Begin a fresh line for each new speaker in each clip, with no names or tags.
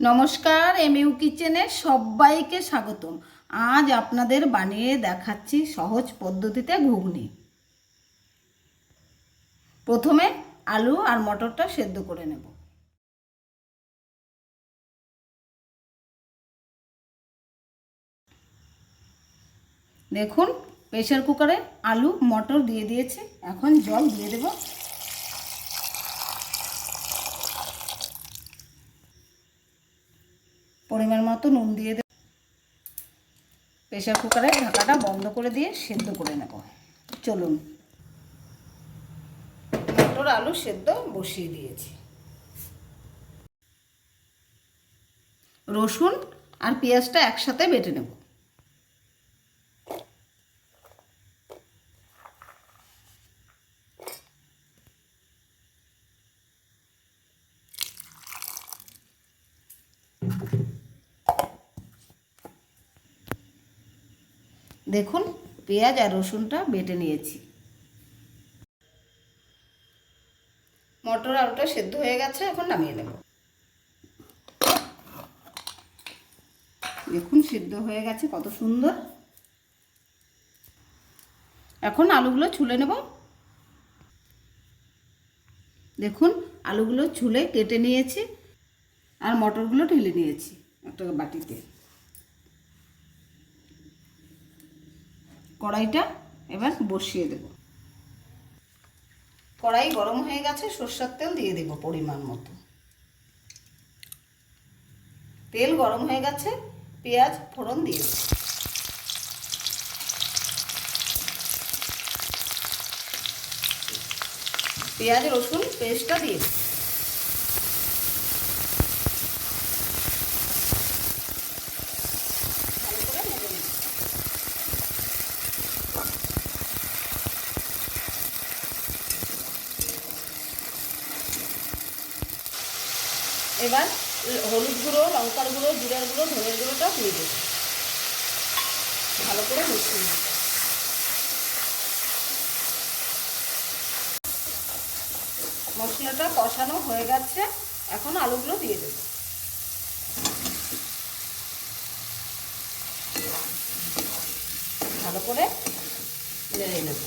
নমস্কার, এমইউ কিচেনে সবাইকে স্বাগতম। আজ আপনাদের বানিয়ে দেখাচ্ছি সহজ পদ্ধতিতে ঘুগনি। প্রথমে আলু আর মটরটা সেদ্ধ করে নেব। দেখুন প্রেশার কুকারে আলু, মটর দিয়ে দিয়েছি। এখন জল দিয়ে দেবো। পরিমাণ মতো নুন দিয়ে দেব। প্রেশার কুকারের ঢাকাটা বন্ধ করে দিয়ে সেদ্ধ করে নেব। চলুন। মটর আলু সেদ্ধ বসিয়ে দিয়েছি। রসুন আর পেঁয়াজটা একসাথে বেটে নেব। দেখুন, পেঁয়াজ আর রসুনটা বেটে নিয়েছি। মটর আলুটা সেদ্ধ হয়ে গেছে, এখন নামিয়ে নেব। দেখুন, সিদ্ধ হয়ে গেছে, কত সুন্দর। এখন আলুগুলো ছুলে নেব। দেখুন, আলুগুলো ছুলে কেটে নিয়েছি, আর মটরগুলো ঢেলে নিয়েছি একটা বাটিতে। কড়াইটা এবার বসিয়ে দেব। কড়াই গরম হয়ে গেছে, সর্ষের তেল দিয়ে দেব পরিমাণ মতো। তেল গরম হয়ে গেছে, পেঁয়াজ ফোড়ন দিয়ে দেব। পেঁয়াজ রসুন পেস্টটা দিয়ে দেব। এবার হলুদ গুঁড়ো, লঙ্কার গুঁড়ো, জিরার গুঁড়ো, ধনের গুঁড়োটা দিয়ে দেব। ভালো করে মিশিয়ে নেব। মশলাটা কষানো হয়ে গেছে, এখন আলুগুলো দিয়ে দেব। ভালো করে নেড়ে নেব।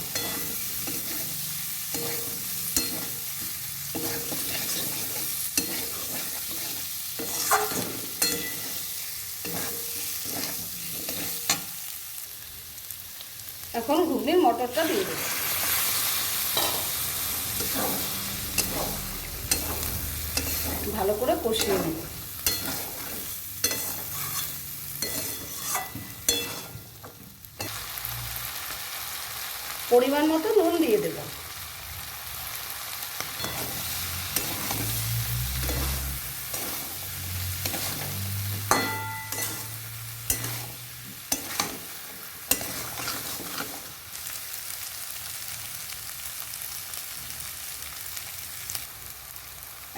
এখন ঘুগনির মটরটা দিয়ে দেবো। ভালো করে কষিয়ে নেব। পরিমাণ মতো নুন দিয়ে দেব।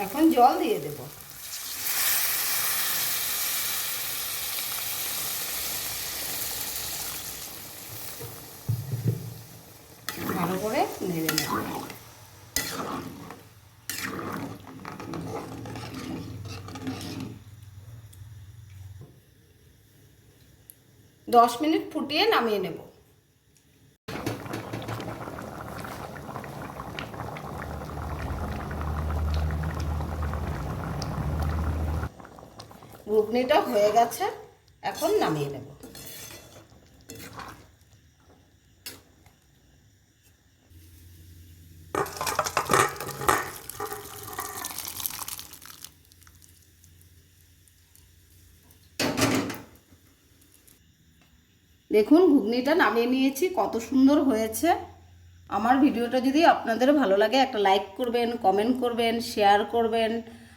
এখন জল দিয়ে দেব। ভালো করে নেড়ে নেব। দশ মিনিট ফুটিয়ে নামিয়ে নেব। ঘুগনিটা হয়ে গেছে, এখন নামিয়ে নেব। দেখুন, ঘুগনিটা নামিয়ে নিয়েছি, কত সুন্দর হয়েছে। আমার ভিডিওটা যদি আপনাদের ভালো লাগে, একটা লাইক করবেন কমেন্ট করবেন শেয়ার করবেন।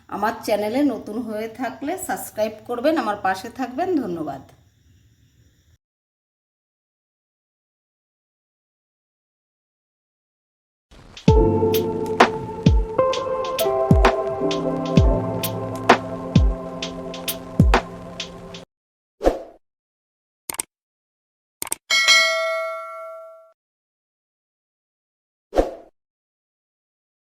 আমার চ্যানেলে নতুন হয়ে থাকলে সাবস্ক্রাইব করবেন আমার পাশে থাকবেন ধন্যবাদ।